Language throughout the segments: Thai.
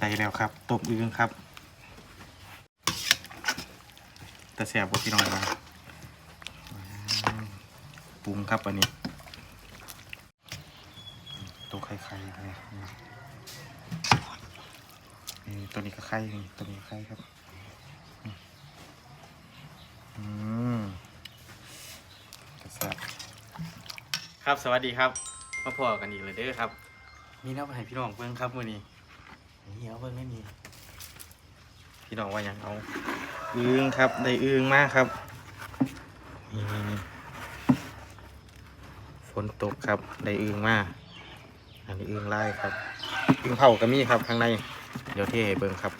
ได้แล้วครับตบอึ้งครับแต่แสบบพี่น้อยมาปรุงครับอันนี้ ตัวไข่ไข่เลยนี่ตัวนี้ก็ไข่ตัวนี้ไข่ครับอืมกระซับครับสวัสดีครับมาพอกันอีกเลยเด้อครับ มีน้ำให้พี่น้องเพื่อนครับวันนี้ เหี้ยวเพิ่งไม่มี พี่น้องว่าอย่างเอาอึ้งครับได้อึ้งมากครับนี่ฝนตกครับได้อึ้งมากอันนี้อึ้งไล่ครับอึ้งเผาก็มีครับข้างในเดี๋ยวที่เบิ่งครับ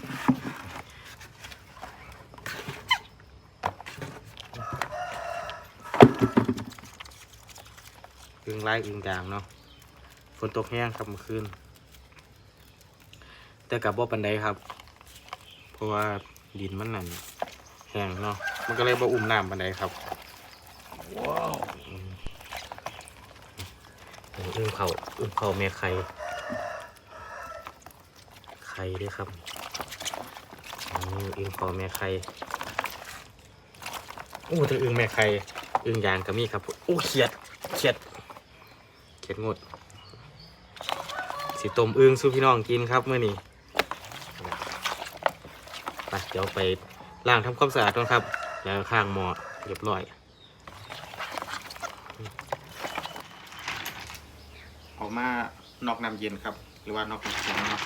อึ้งไล่อึ้งกลางเนาะฝนตกแห้งครับเมื่อคืน แต่กับบ่ปันไดครับ เพราะว่าดินมันนั่นแห้งเนาะมันก็เลยบ่อุ่มน้ำปันไดครับว้าวอุ้มเขาอุ้มเขาแม่ไข่ไข่ด้วยครับอึ่งคอแม่ไข่อู้ถึงอึ่งแม่ไข่อึ่งยางก็มีครับอู้เขียดเขียดเขียดงด สิต้มอึ่งสู้พี่น้องกินครับเมื่อนี้ เดี๋ยวไปล้างทำความสะอาดก่อนครับ แล้วข้างหมอเรียบร้อย ออกมานอกน้ำเย็นครับ หรือว่านอกน้ำแข็งครับ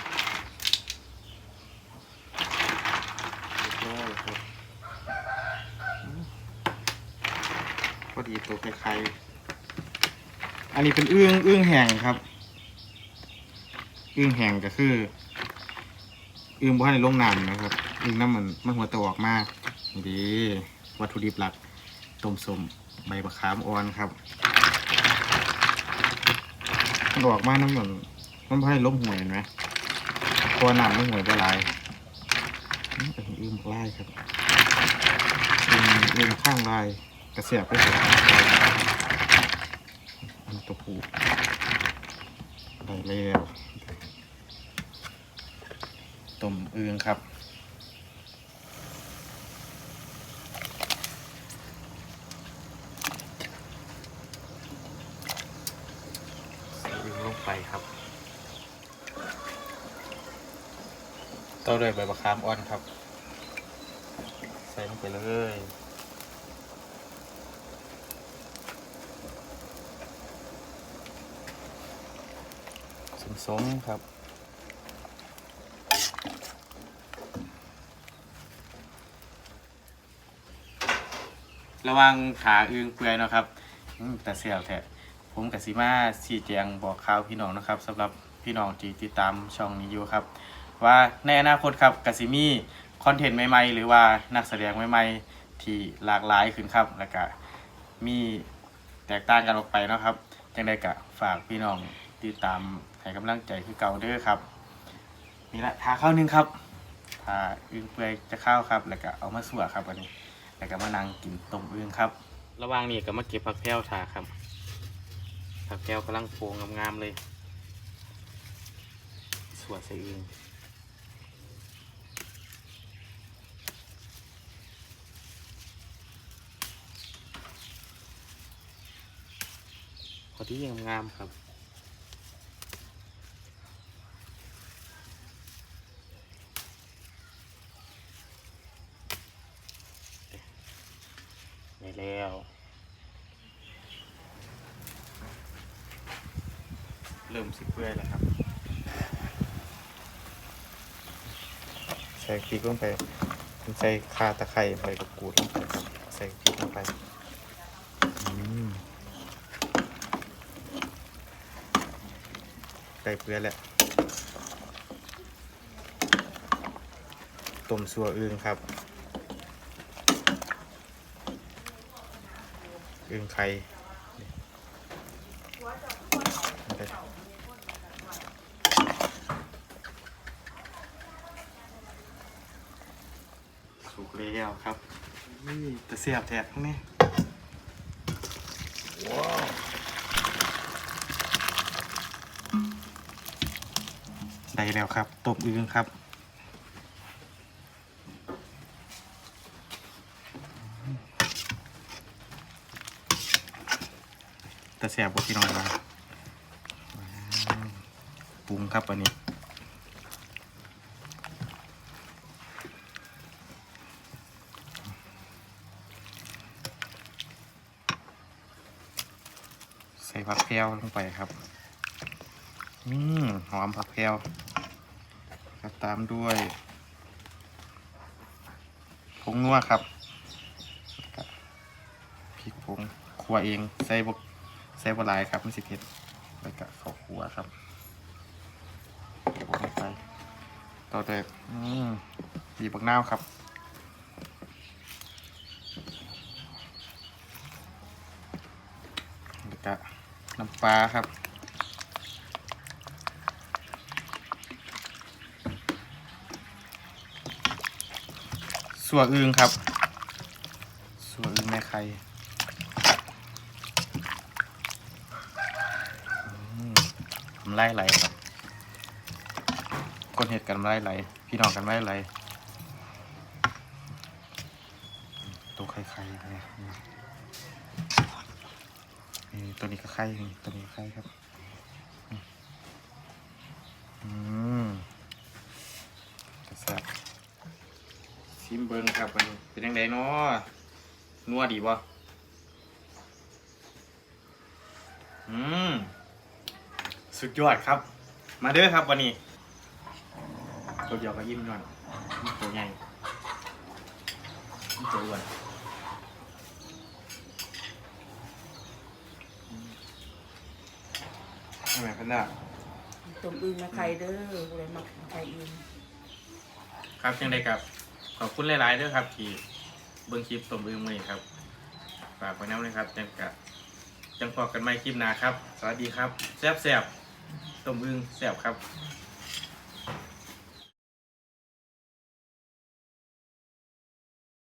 พอดีตัวคล้ายๆอันนี้เป็นอึ้งอึ้งแห้งครับอึ้งแห้งก็คือ อึมบ่ให้ลงน้ำนะครับอึมน้ำมันมันหัวตะออกมากดีวัตถุดิบหลักต้มสมใบมะขามอ่อนครับมันออกมากน้ำหนมันบ่ให้ลงห่วยเห็นไหมตัวน้ำไม่ห่วยไปหลายอึมลายครับอึมอึมข้างลายกระเสียบไปตันตะปูได้แล้ว ต้มอึ่งครับอึ่งลงไปครับต่อด้วยใบมะขามอ่อนครับ ใส่ลงไปเลยสมๆครับ ระวังขาอึงเปื่อยนะครับแต่เสียวแท้ผมกับซีมาสีแจงบอกข่าวพี่น้องนะครับ สำหรับพี่น้องที่ติดตามช่องนี้อยู่ครับ ว่าในอนาคตครับกับซีมีคอนเทนต์ใหม่ๆ หรือว่านักแสดงใหม่ๆ ที่หลากหลายขึ้นครับ แล้วก็มีแตกต่างกันออกไปนะครับจังได้กะฝากพี่น้องติดตามให้กำลังใจคือเก่าเด้อครับนี่ละทาข้าวนึงครับทาอึ้งเปื่อยจะข้าวครับ แล้วก็เอามาสั่วครับวันนี้ แล้วก็มานั่งกินต้มเรื่องครับ ระหว่างนี้ก็มาเก็บผักแก้วทาครับ ผักแก้วกำลังโปงงามๆเลย สวยใส่เอื้องพอที่งงามครับ เริ่มสิบเรื่อแล้วครับ ใส่พริกลงไป ใส่คาตะไคร่ใบกระกูดงใส่พริกลงไปใส่เกลือแหละต้มสัวอื่นครับอื่นใคร สุกแล้วครับนี่แต่เสียบแทกนี่ว้าวได้แล้วครับตบอึงครับแต่แสบกว่าพี่น้องมาปรุงครับอันนี้ ใส่ผักแพรวลงไปครับ อืมหอมผักแพรวครับตามด้วยผงนัวครับพริกผงขัวเองใส่บกใส่บลายครับไม่สิเผ็ดแล้วก็ข้าวขัวครับโปะลงไปต่อด้วยอืมบีบบักนาวครับ แล้วก็ น้ำปลาครับ สัวอึงครับ สัวอึงแม่ไข่อืมทำไรไหลครับ คนเห็ดกันไรไหล พี่น้องกันไรไหลตัวไข่ไข่เนี่ย ตัวนี้ก็ไข่นี่ตัวนี้ก็ไข่ครับอืมกระแซบชิมเบิ้งครับมันเป็นยังไงเนาะนัวดีบ่อืมสุดยอดครับ มาเด้อครับวันนี้ตัวเดียวก็ยิ้มนอนตัวใหญ่ตัวอ้วน ทำไมพันดาต้มอึ่งนะไข่เด้อผู้ใดมักไข่อึ่งครับยังไงครับ ขอบคุณหลาย ๆเด้อครับ ที่เบิ้งคลิปตมอึงมือนี้ครับฝากไว้น้ำเลยครับจังกะจังพอกันใหม่คลิปหน้าครับ สวัสดีครับแซ่บแซ่บๆต้มอึงแซ่บครับอ